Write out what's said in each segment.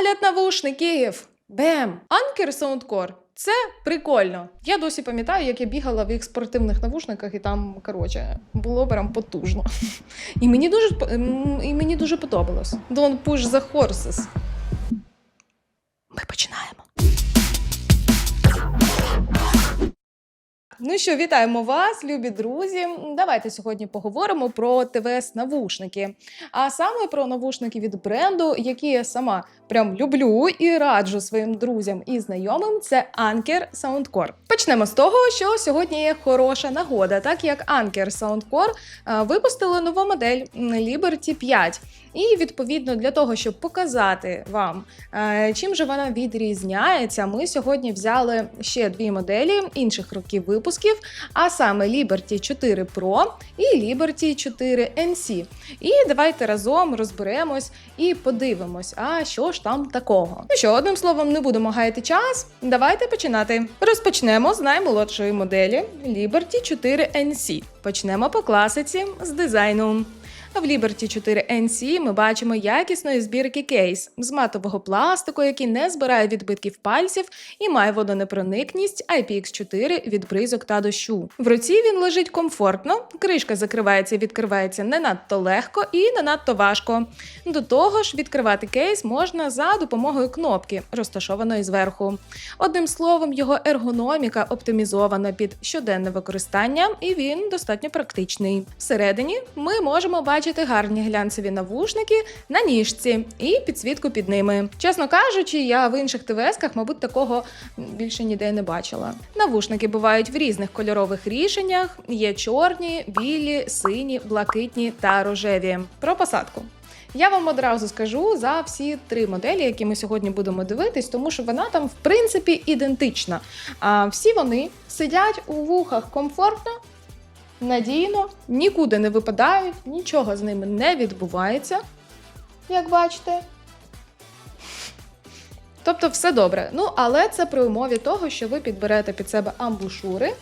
Огляд навушників. Бем! Анкер Soundcore. Це прикольно. Я досі пам'ятаю, як я бігала в їх спортивних навушниках, і там, коротше, було прям потужно. І мені дуже і мені дуже подобалось. Don't push the horses. Ми починаємо. Ну що, вітаємо вас, любі друзі. Давайте сьогодні поговоримо про ТВС-навушники. А саме про навушники від бренду, які я сама прям люблю і раджу своїм друзям і знайомим. Це Anker Soundcore. Почнемо з того, що сьогодні є хороша нагода, так як Anker Soundcore е, випустили нову модель Liberty 5. І відповідно для того, щоб показати вам, е, чим же вона відрізняється, ми сьогодні взяли ще дві моделі інших років випусків, а саме Liberty 4 Pro і Liberty 4 NC. І давайте разом розберемось і подивимось, а що ж там такого. Ну що, одним словом, не будемо гаяти час. Давайте починати. Розпочнемо з наймолодшої моделі Liberty 4 NC. Почнемо по класиці з дизайну. В Liberty 4 NC ми бачимо якісної збірки кейс з матового пластику, який не збирає відбитків пальців і має водонепроникність IPX4 від бризок та дощу. В руці він лежить комфортно, кришка закривається і відкривається не надто легко і не надто важко. До того ж, відкривати кейс можна за допомогою кнопки, розташованої зверху. Одним словом, його ергономіка оптимізована під щоденне використання, і він достатньо практичний. Всередині ми можемо бачити гарні глянцеві навушники на ніжці і підсвітку під ними. Чесно кажучи, я в інших ТВСках, мабуть, такого більше ніде не бачила. Навушники бувають в різних кольорових рішеннях: є чорні, білі, сині, блакитні та рожеві. Про посадку. Я вам одразу скажу за всі три моделі, які ми сьогодні будемо дивитись, тому що вона там в принципі ідентична. А всі вони сидять у вухах комфортно, надійно, нікуди не випадають, нічого з ними не відбувається, як бачите. Тобто все добре. Ну, але це при умові того, що ви підберете під себе амбушури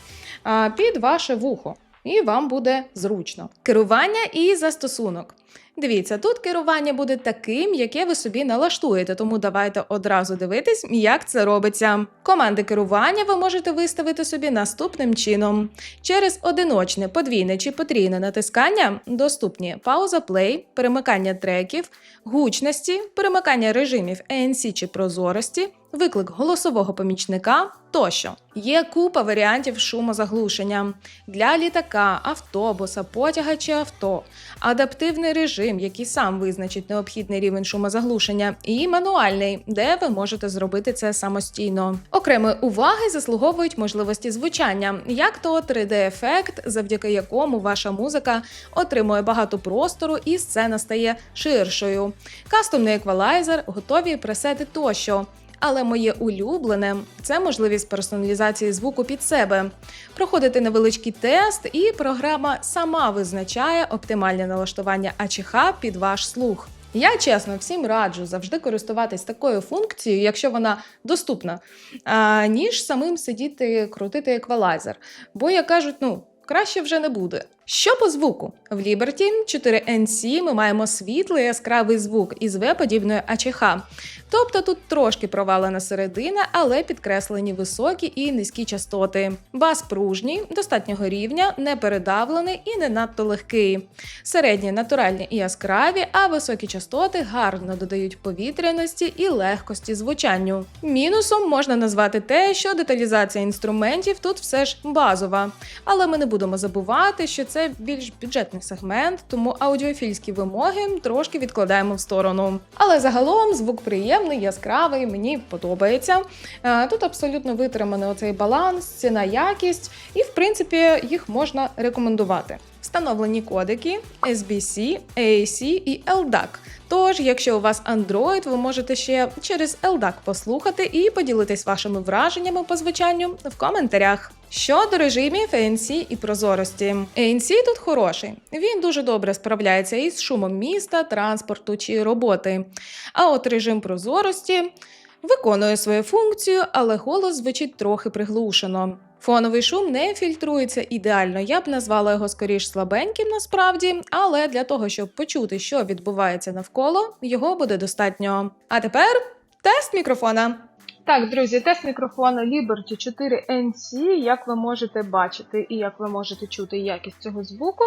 під ваше вухо, і вам буде зручно. Керування і застосунок. Дивіться, тут керування буде таким, яке ви собі налаштуєте, тому давайте одразу дивитись, як це робиться. Команди керування ви можете виставити собі наступним чином: через одиночне, подвійне чи потрійне натискання доступні пауза плей, перемикання треків, гучності, перемикання режимів ANC чи прозорості, виклик голосового помічника тощо. Є купа варіантів шумозаглушення для літака, автобуса, потяга чи авто, адаптивний режим, який сам визначить необхідний рівень шумозаглушення, і мануальний, де ви можете зробити це самостійно. Окремої уваги заслуговують можливості звучання, як то 3D-ефект, завдяки якому ваша музика отримує багато простору і сцена стає ширшою. Кастомний еквалайзер, готові пресети тощо. Але моє улюблене це можливість персоналізації звуку під себе. Проходите невеличкий тест, і програма сама визначає оптимальне налаштування АЧХ під ваш слух. Я чесно всім раджу завжди користуватись такою функцією, якщо вона доступна, ніж самим сидіти крутити еквалайзер. Бо як кажуть, ну краще вже не буде. Що по звуку? В Liberty 4 NC ми маємо світлий яскравий звук із В-подібною АЧХ. Тобто тут трошки провалена середина, але підкреслені високі і низькі частоти. Бас пружній, достатнього рівня, не передавлений і не надто легкий. Середні натуральні і яскраві, а високі частоти гарно додають повітряності і легкості звучанню. Мінусом можна назвати те, що деталізація інструментів тут все ж базова. Але ми не будемо забувати, що це більш бюджетний сегмент, тому аудіофільські вимоги трошки відкладаємо в сторону. Але загалом звук приємний, яскравий, мені подобається. Е, Тут абсолютно витриманий оцей баланс, ціна, якість, і в принципі їх можна рекомендувати. Встановлені кодики SBC, AAC і LDAC. Тож, якщо у вас Android, ви можете ще через LDAC послухати і поділитись вашими враженнями по звучанню в коментарях. Щодо режимів ANC і прозорості, ANC тут хороший. Він дуже добре справляється із шумом міста, транспорту чи роботи. А от режим прозорості виконує свою функцію, але голос звучить трохи приглушено. Фоновий шум не фільтрується ідеально. Я б назвала його скоріш слабеньким насправді, але для того, щоб почути, що відбувається навколо, його буде достатньо. А тепер Тест мікрофона. Так, друзі, тест мікрофону Liberty 4 NC, як ви можете бачити і як ви можете чути якість цього звуку.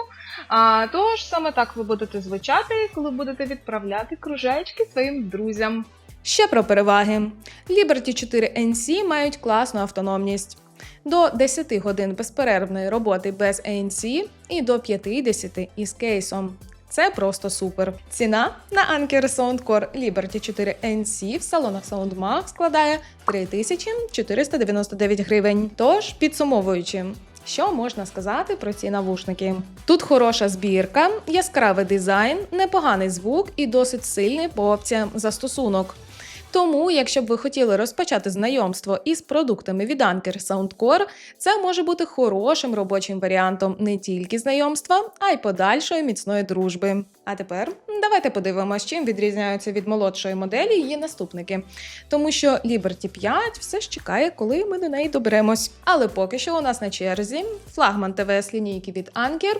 А, тож саме так ви будете звучати, коли будете відправляти кружечки своїм друзям. Ще про переваги. Liberty 4 NC мають класну автономність. До 10 годин безперервної роботи без ANC і до 50 із кейсом. Це просто супер. Ціна на Anker Soundcore Liberty 4 NC в салонах SoundMag складає 3499 гривень. Тож, підсумовуючи. Що можна сказати про ці навушники? Тут хороша збірка, яскравий дизайн, непоганий звук і досить сильний по опціям застосунок. Тому, якщо б ви хотіли розпочати знайомство із продуктами від Anker Soundcore, це може бути хорошим робочим варіантом не тільки знайомства, а й подальшої міцної дружби. А тепер давайте подивимося, чим відрізняються від молодшої моделі її наступники. Тому що Liberty 5 все ж чекає, коли ми до неї доберемось. Але поки що у нас на черзі флагман ТВС лінійки від Anker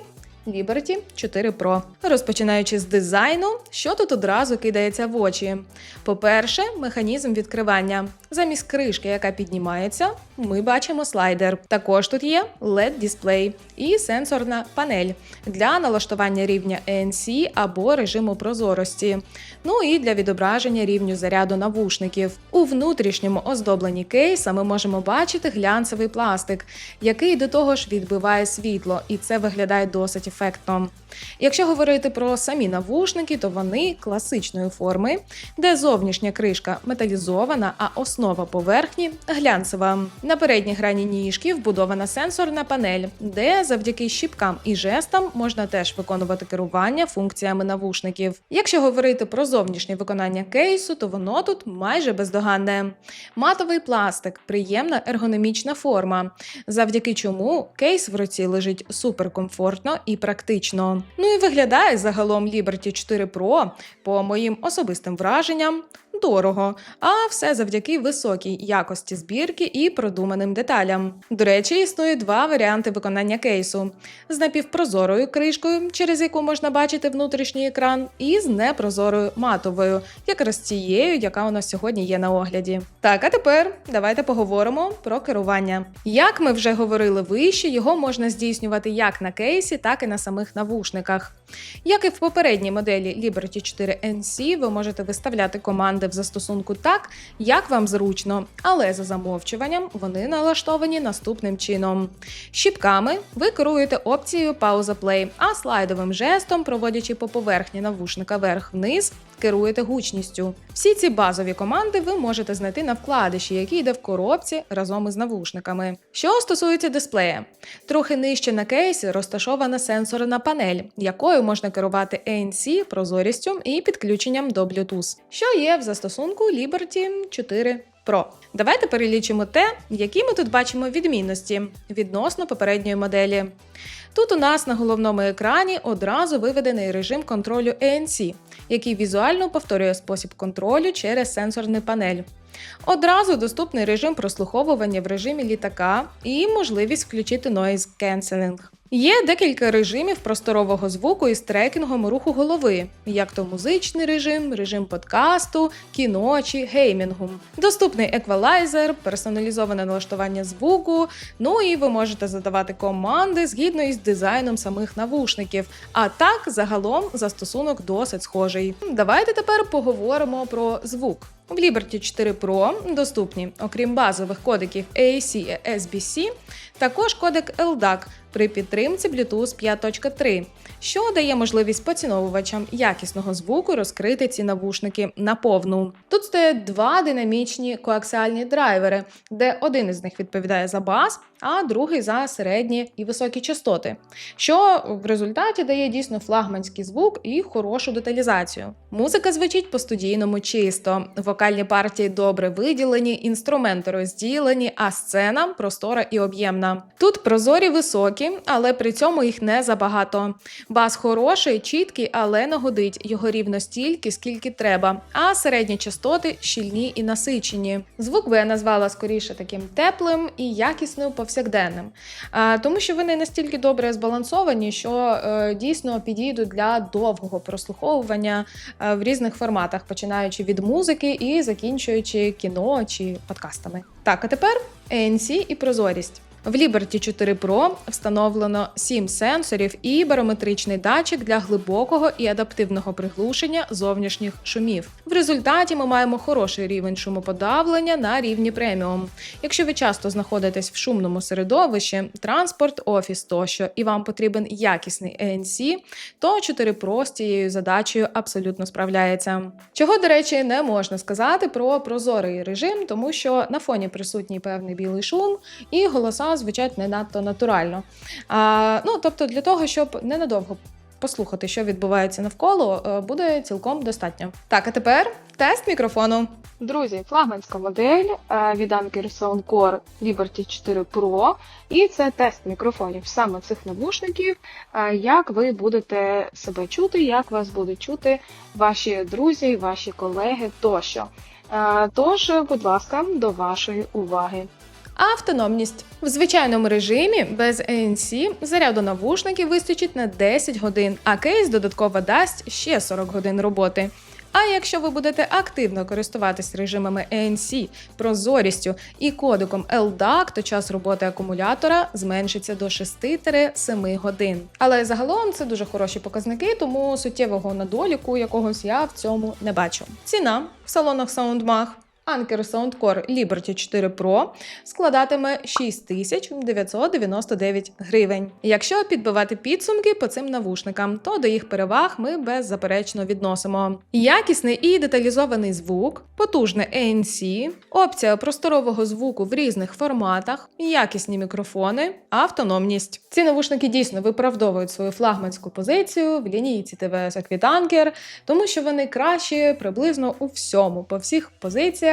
Liberty 4 Pro. Розпочинаючи з дизайну, що тут одразу кидається в очі. По-перше, механізм відкривання. Замість кришки, яка піднімається, ми бачимо слайдер. Також тут є LED-дисплей і сенсорна панель для налаштування рівня ANC або режиму прозорості. Ну і для відображення рівню заряду навушників. У внутрішньому оздобленні кейса ми можемо бачити глянцевий пластик, який до того ж відбиває світло, і це виглядає досить ефектно. Якщо говорити про самі навушники, то вони класичної форми, де зовнішня кришка металізована, а основа поверхні глянцева. На передній грані ніжки вбудована сенсорна панель, де завдяки щіпкам і жестам можна теж виконувати керування функціями навушників. Якщо говорити про зовнішнє виконання кейсу, то воно тут майже бездоганне. Матовий пластик, приємна ергономічна форма, завдяки чому кейс в руці лежить суперкомфортно і практично. Ну і виглядає загалом Liberty 4 Pro, по моїм особистим враженням, дорого, а все завдяки високій якості збірки і продуманим деталям. До речі, існує два варіанти виконання кейсу: з напівпрозорою кришкою, через яку можна бачити внутрішній екран, і з непрозорою матовою, якраз цією, яка у нас сьогодні є на огляді. Так, а тепер давайте поговоримо про керування. Як ми вже говорили вище, його можна здійснювати як на кейсі, так і на самих навушниках. Як і в попередній моделі Liberty 4 NC, ви можете виставляти команди в застосунку так, як вам зручно, але за замовчуванням вони налаштовані наступним чином. Щіпками ви керуєте опцією пауза плей, а слайдовим жестом, проводячи по поверхні навушника вверх-вниз, керуєте гучністю. Всі ці базові команди ви можете знайти на вкладиші, який йде в коробці разом із навушниками. Що стосується дисплея, трохи нижче на кейсі розташована сенсорна панель, якою можна керувати ANC, прозорістю і підключенням до Bluetooth, що є в застосунку Liberty 4 Pro. Давайте перелічимо те, які ми тут бачимо відмінності відносно попередньої моделі. Тут у нас на головному екрані одразу виведений режим контролю ANC, який візуально повторює спосіб контролю через сенсорну панель. Одразу доступний режим прослуховування в режимі літака і можливість включити Noise Cancelling. Є декілька режимів просторового звуку із трекінгом руху голови, як то музичний режим, режим подкасту, кіно чи геймінгу. Доступний еквалайзер, персоналізоване налаштування звуку. Ну і ви можете задавати команди згідно із дизайном самих навушників. А так, загалом, застосунок досить схожий. Давайте тепер поговоримо про звук. В Liberty 4 Pro доступні, окрім базових кодиків AAC і SBC, також кодек LDAC при підтримці Bluetooth 5.3, що дає можливість поціновувачам якісного звуку розкрити ці навушники наповну. Тут стоять два динамічні коаксіальні драйвери, де один із них відповідає за бас, а другий за середні і високі частоти, що в результаті дає дійсно флагманський звук і хорошу деталізацію. Музика звучить по-студійному чисто, вокальні партії добре виділені, інструменти розділені, а сцена простора і об'ємна. Тут прозорі високі, але при цьому їх не забагато. Бас хороший, чіткий, але не годить його рівно стільки, скільки треба. А середні частоти щільні і насичені. Звук би я назвала скоріше таким теплим і якісним повсякденним, тому що вони настільки добре збалансовані, що е, дійсно підійдуть для довгого прослуховування е, в різних форматах, починаючи від музики і закінчуючи кіно чи подкастами. Так, а тепер ANC і прозорість. В Liberty 4 Pro встановлено 7 сенсорів і барометричний датчик для глибокого і адаптивного приглушення зовнішніх шумів. В результаті ми маємо хороший рівень шумоподавлення на рівні преміум. Якщо ви часто знаходитесь в шумному середовищі, транспорт, офіс тощо, і вам потрібен якісний ANC, то 4 Pro з цією задачею абсолютно справляється. Чого, до речі, не можна сказати про прозорий режим, тому що на фоні присутній певний білий шум і голоса звучать не надто натурально. А, ну, тобто, для того, щоб ненадовго послухати, що відбувається навколо, е, буде цілком достатньо. Так, а тепер тест мікрофону. Друзі, флагманська модель е, від Anker Soundcore Liberty 4 Pro. І це тест мікрофонів саме цих навушників, е, як ви будете себе чути, як вас будуть чути ваші друзі, ваші колеги тощо. Тож, будь ласка, до вашої уваги. Автономність в звичайному режимі без ANC заряду навушників вистачить на 10 годин, а кейс додатково дасть ще 40 годин роботи. А якщо ви будете активно користуватись режимами ANC, прозорістю і кодиком LDAC, то час роботи акумулятора зменшиться до 6-7 годин. Але загалом це дуже хороші показники, тому суттєвого недоліку якогось я в цьому не бачу. Ціна в салонах SoundMag Anker Soundcore Liberty 4 Pro складатиме 6999 гривень. Якщо підбивати підсумки по цим навушникам, то до їх переваг ми беззаперечно відносимо. Якісний і деталізований звук, потужне ANC, опція просторового звуку в різних форматах, якісні мікрофони, автономність. Ці навушники дійсно виправдовують свою флагманську позицію в лінійці ТВС Аквітанкер, тому що вони кращі приблизно у всьому, по всіх позиціях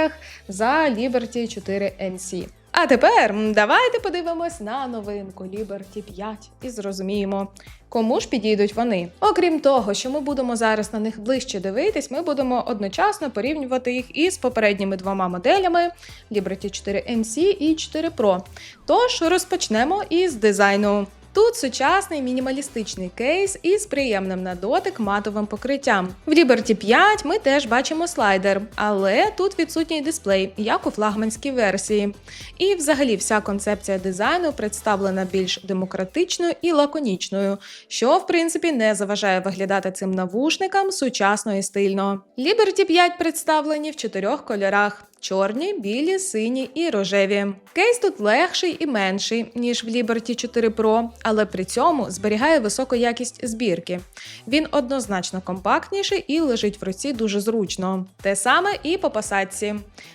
за Liberty 4 NC. А тепер давайте подивимось на новинку Liberty 5 і зрозуміємо, кому ж підійдуть вони. Окрім того, що ми будемо зараз на них ближче дивитись, ми будемо одночасно порівнювати їх із попередніми двома моделями Liberty 4 NC і 4 Pro. Тож розпочнемо із дизайну. Тут сучасний мінімалістичний кейс із приємним на дотик матовим покриттям. В Liberty 5 ми теж бачимо слайдер, але тут відсутній дисплей, як у флагманській версії. І взагалі вся концепція дизайну представлена більш демократичною і лаконічною, що в принципі не заважає виглядати цим навушникам сучасно і стильно. Liberty 5 представлені в чотирьох кольорах. Чорні, білі, сині і рожеві. Кейс тут легший і менший, ніж в Liberty 4 Pro, але при цьому зберігає високу якість збірки. Він однозначно компактніший і лежить в руці дуже зручно. Те саме і по посадці.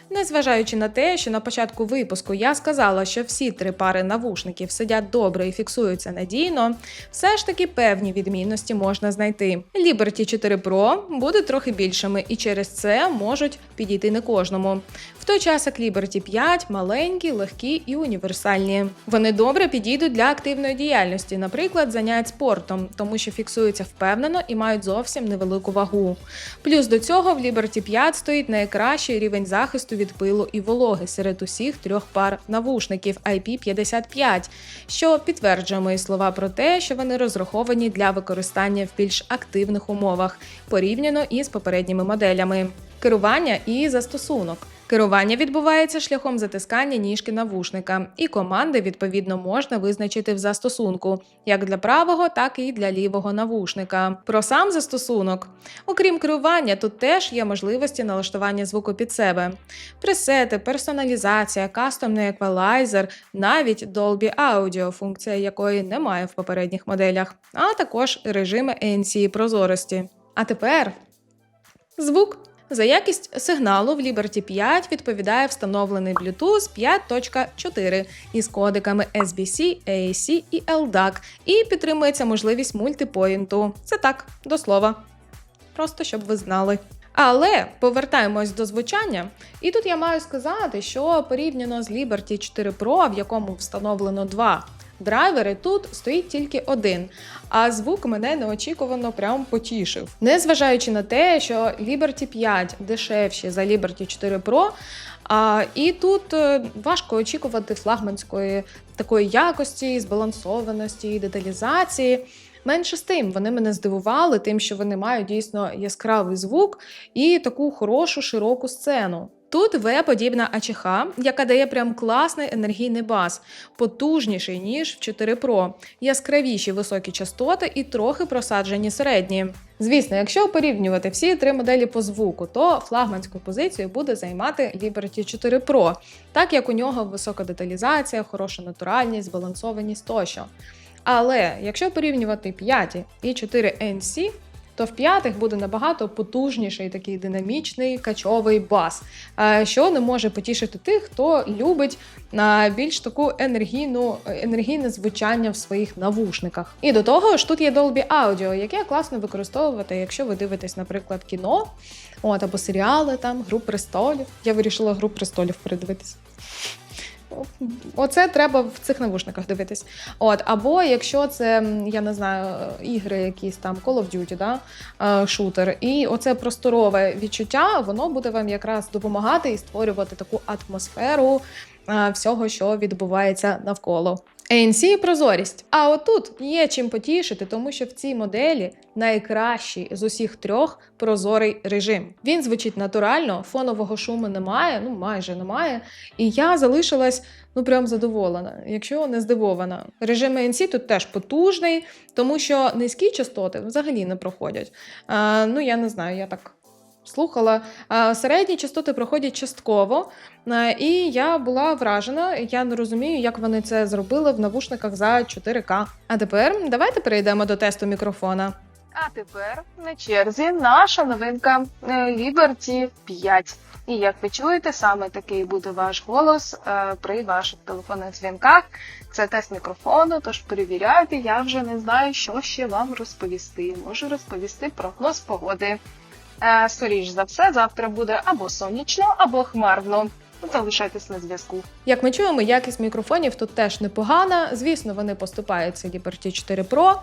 Незважаючи на те, що на початку випуску я сказала, що всі три пари навушників сидять добре і фіксуються надійно, все ж таки певні відмінності можна знайти. Liberty 4 Pro буде трохи більшими і через це можуть підійти не кожному. В той час як Liberty 5 маленькі, легкі і універсальні. Вони добре підійдуть для активної діяльності, наприклад, занять спортом, тому що фіксуються впевнено і мають зовсім невелику вагу. Плюс до цього в Liberty 5 стоїть найкращий рівень захисту від пилу і вологи серед усіх трьох пар навушників IP55, що підтверджує мої слова про те, що вони розраховані для використання в більш активних умовах порівняно із попередніми моделями. Керування і застосунок. Керування відбувається шляхом затискання ніжки навушника, і команди відповідно можна визначити в застосунку як для правого, так і для лівого навушника. Про сам застосунок. Окрім керування, тут теж є можливості налаштування звуку під себе, пресети, персоналізація, кастомний еквалайзер, навіть Dolby Audio, функція якої немає в попередніх моделях, а також режими ANC прозорості. А тепер звук. За якість сигналу в Liberty 5 відповідає встановлений Bluetooth 5.4 із кодиками SBC, AAC і LDAC, і підтримується можливість мультипоінту. Це так, до слова. Просто щоб ви знали. Але повертаємось до звучання, і тут я маю сказати, що порівняно з Liberty 4 Pro, в якому встановлено два драйвери, тут стоїть тільки один. А звук мене неочікувано прям потішив. Незважаючи на те, що Liberty 5 дешевші за Liberty 4 Pro, а, і тут е, важко очікувати флагманської такої якості, збалансованості, деталізації. Менше з тим, вони мене здивували тим, що вони мають дійсно яскравий звук і таку хорошу широку сцену. Тут В-подібна АЧХ, яка дає прям класний енергійний бас, потужніший, ніж в 4 Pro, яскравіші високі частоти і трохи просаджені середні. Звісно, якщо порівнювати всі три моделі по звуку, то флагманську позицію буде займати Liberty 4 Pro, так як у нього висока деталізація, хороша натуральність, збалансованість тощо. Але якщо порівнювати 5 і 4 NC, то в п'ятих буде набагато потужніший такий динамічний качовий бас, е, що не може потішити тих, хто любить більш таку енергійну енергійне звучання в своїх навушниках. І до того ж, тут є Dolby Audio, яке класно використовувати, якщо ви дивитесь, наприклад, кіно, от або серіали там, гру престолів. Я вирішила гру престолів передивитись. Оце треба в цих навушниках дивитись. От, або якщо це, я не знаю, ігри якісь там Call of Duty, да? е, шутер, і оце просторове відчуття, воно буде вам якраз допомагати і створювати таку атмосферу е, всього, що відбувається навколо. ANC і прозорість. А отут є чим потішити, тому що в цій моделі найкращий з усіх трьох прозорий режим. Він звучить натурально, фонового шуму немає, ну майже немає. І я залишилась ну прям задоволена, якщо не здивована. Режим ANC тут теж потужний, тому що низькі частоти взагалі не проходять. А, ну я не знаю, я так. Слухала, середні частоти проходять частково, і я була вражена. Я не розумію, як вони це зробили в навушниках за 4К. А тепер давайте перейдемо до тесту мікрофона. А тепер на черзі наша новинка е, Liberty 5. І як ви чуєте, саме такий буде ваш голос е, при ваших телефонних дзвінках. Це тест мікрофону, тож перевіряйте, я вже не знаю, що ще вам розповісти. Можу розповісти прогноз погоди. Е, скоріш за все, завтра буде або сонячно, або хмарно. Залишайтесь на зв'язку. Як ми чуємо, якість мікрофонів тут теж непогана. Звісно, вони поступаються Liberty 4 Pro,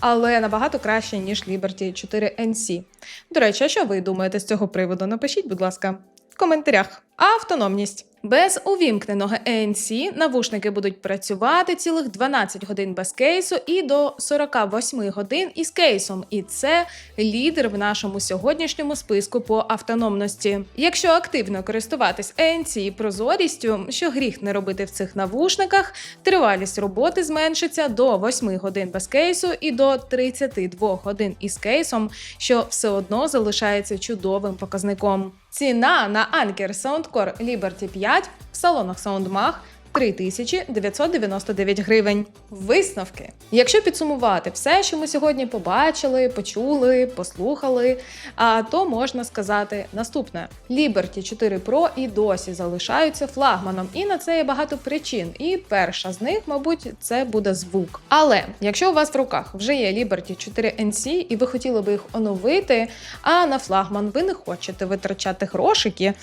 але набагато краще, ніж Liberty 4 NC. До речі, а що ви думаєте з цього приводу? Напишіть, будь ласка, в коментарях. Автономність. Без увімкненого ANC навушники будуть працювати цілих 12 годин без кейсу і до 48 годин із кейсом. І це лідер в нашому сьогоднішньому списку по автономності. Якщо активно користуватись ANC прозорістю, що гріх не робити в цих навушниках, тривалість роботи зменшиться до 8 годин без кейсу і до 32 годин із кейсом, що все одно залишається чудовим показником. Ціна на Anker Soundcore Liberty 5 в салонах SoundMag 3999 гривень. Висновки. Якщо підсумувати все, що ми сьогодні побачили, почули, послухали, то можна сказати наступне: Liberty 4 Pro і досі залишаються флагманом, і на це є багато причин. І перша з них, мабуть, це буде звук. Але якщо у вас в руках вже є Liberty 4 NC, і ви хотіли би їх оновити, а на флагман ви не хочете витрачати грошики,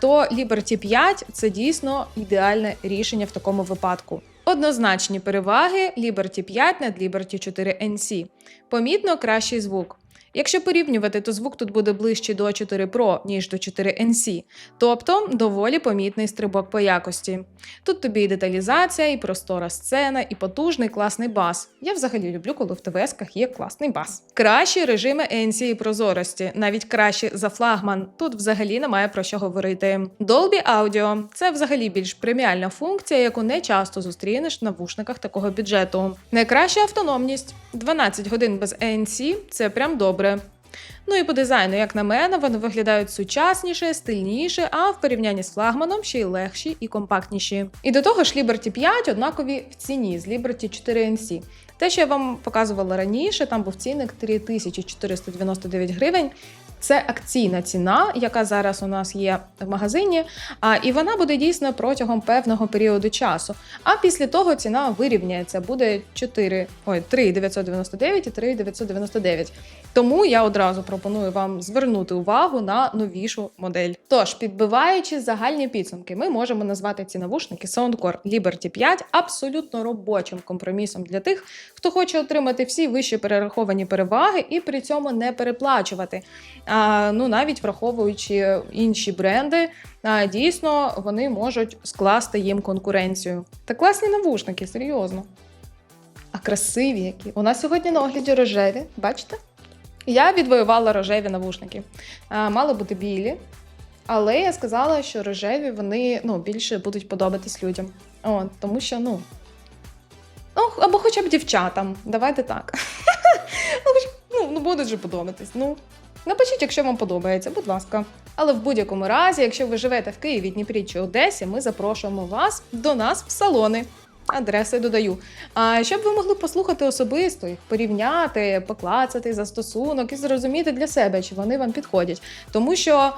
то Liberty 5 це дійсно ідеальне рішення в такому випадку. Однозначні переваги Liberty 5 над Liberty 4 NC. Помітно кращий звук. Якщо порівнювати, то звук тут буде ближче до 4 Pro, ніж до 4 NC, тобто доволі помітний стрибок по якості. Тут тобі і деталізація, і простора сцена, і потужний класний бас. Я взагалі люблю, коли в ТВСках є класний бас. Кращі режими NC і прозорості, навіть кращі за флагман. Тут взагалі немає про що говорити. Dolby Audio – це взагалі більш преміальна функція, яку не часто зустрінеш в навушниках такого бюджету. Найкраща автономність 12 годин без ANC – це прям добре. Ну і по дизайну, як на мене, вони виглядають сучасніше, стильніше, а в порівнянні з флагманом ще й легші і компактніші. І до того ж, Liberty 5 однакові в ціні з Liberty 4 NC. Те, що я вам показувала раніше, там був цінник 3499 гривень. Це акційна ціна, яка зараз у нас є в магазині, а, і вона буде дійсно протягом певного періоду часу. А після того ціна вирівняється, буде 4, ой, 3,999 і 3,999. Тому я одразу пропоную вам звернути увагу на новішу модель. Тож, підбиваючи загальні підсумки, ми можемо назвати ці навушники Soundcore Liberty 5 абсолютно робочим компромісом для тих, хто хоче отримати всі вищі перераховані переваги і при цьому не переплачувати. Ну навіть враховуючи інші бренди, дійсно вони можуть скласти їм конкуренцію. Та класні навушники, серйозно. А красиві які. У нас сьогодні на огляді рожеві, бачите? Я відвоювала рожеві навушники. Мали бути білі, але я сказала, що рожеві вони ну, більше будуть подобатись людям. От, тому що, ну. Ну, або хоча б дівчатам. Давайте так. Ну, ну, ну, будуть же подобатись. Ну, напишіть, якщо вам подобається, будь ласка. Але в будь-якому разі, якщо ви живете в Києві, Дніпрі чи Одесі, ми запрошуємо вас до нас в салони. Адреси додаю. А щоб ви могли послухати особисто їх, порівняти, поклацати застосунок і зрозуміти для себе, чи вони вам підходять. Тому що,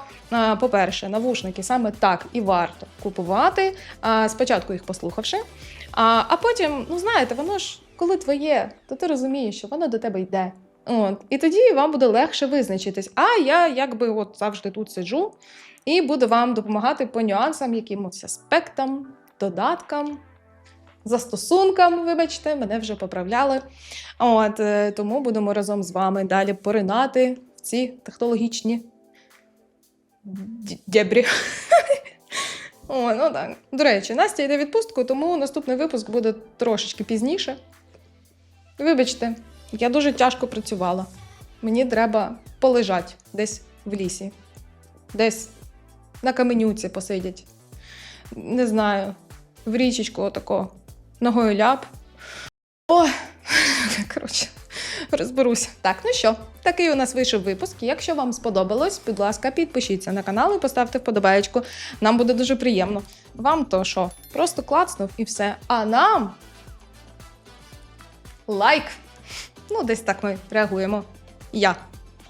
по-перше, навушники саме так і варто купувати, спочатку їх послухавши. А потім, ну знаєте, воно ж коли твоє, то ти розумієш, що воно до тебе йде. От, і тоді вам буде легше визначитись. А я якби от завжди тут сиджу і буду вам допомагати по нюансам, якимось аспектам, додаткам, застосункам, вибачте, мене вже поправляли. От, е, тому будемо разом з вами далі поринати в ці технологічні д- дєбрі. О, ну так. До речі, Настя йде відпустку, тому наступний випуск буде трошечки пізніше. Вибачте, я дуже тяжко працювала. Мені треба полежати десь в лісі, десь на каменюці посидять. Не знаю, в річечку отако, ногою ляп. О, коротше, розберуся. Так, ну що, такий у нас вийшов випуск. Якщо вам сподобалось, будь ласка, підпишіться на канал і поставте вподобаєчку. Нам буде дуже приємно. Вам то що? Просто клацнув і все. А нам лайк. Ну, десь так ми реагуємо. Я.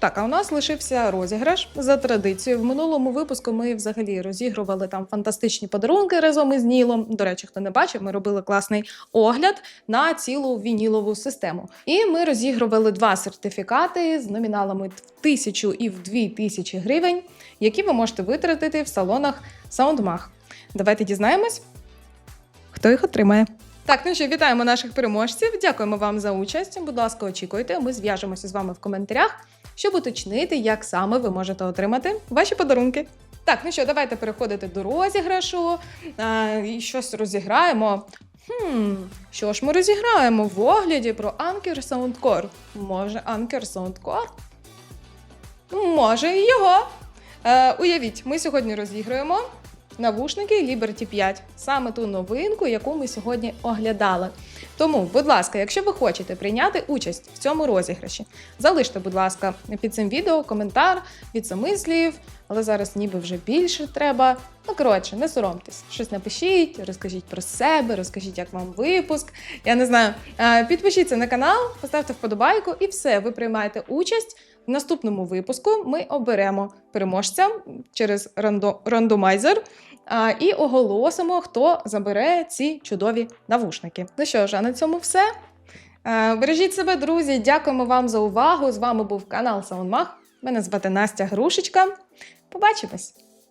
Так, а у нас лишився розіграш за традицією. В минулому випуску ми взагалі розігрували там фантастичні подарунки разом із Нілом. До речі, хто не бачив, ми робили класний огляд на цілу вінілову систему. І ми розігрували два сертифікати з номіналами в тисячу і в дві тисячі гривень, які ви можете витратити в салонах SoundMag. Давайте дізнаємось, хто їх отримає. Так, ну що, вітаємо наших переможців. Дякуємо вам за участь. Будь ласка, очікуйте. Ми зв'яжемося з вами в коментарях, щоб уточнити, як саме ви можете отримати ваші подарунки. Так, ну що, давайте переходити до розіграшу. А, і щось розіграємо. Хм, що ж ми розіграємо в огляді про Anker Soundcore? Може, Anker Soundcore? Може, і його. Е, уявіть, ми сьогодні розіграємо навушники Liberty 5, саме ту новинку, яку ми сьогодні оглядали. Тому, будь ласка, якщо ви хочете прийняти участь в цьому розіграші, залиште, будь ласка, під цим відео коментар від самислів, але зараз ніби вже більше треба. Ну, коротше, не соромтесь, щось напишіть, розкажіть про себе, розкажіть, як вам випуск. Я не знаю. Е, Підпишіться на канал, поставте вподобайку і все, ви приймаєте участь. В наступному випуску ми оберемо переможця через рандомайзер і оголосимо, хто забере ці чудові навушники. Ну що ж, а на цьому все. Бережіть себе, друзі. Дякуємо вам за увагу. З вами був канал Саундмах. Мене звати Настя Грушечка. Побачимось!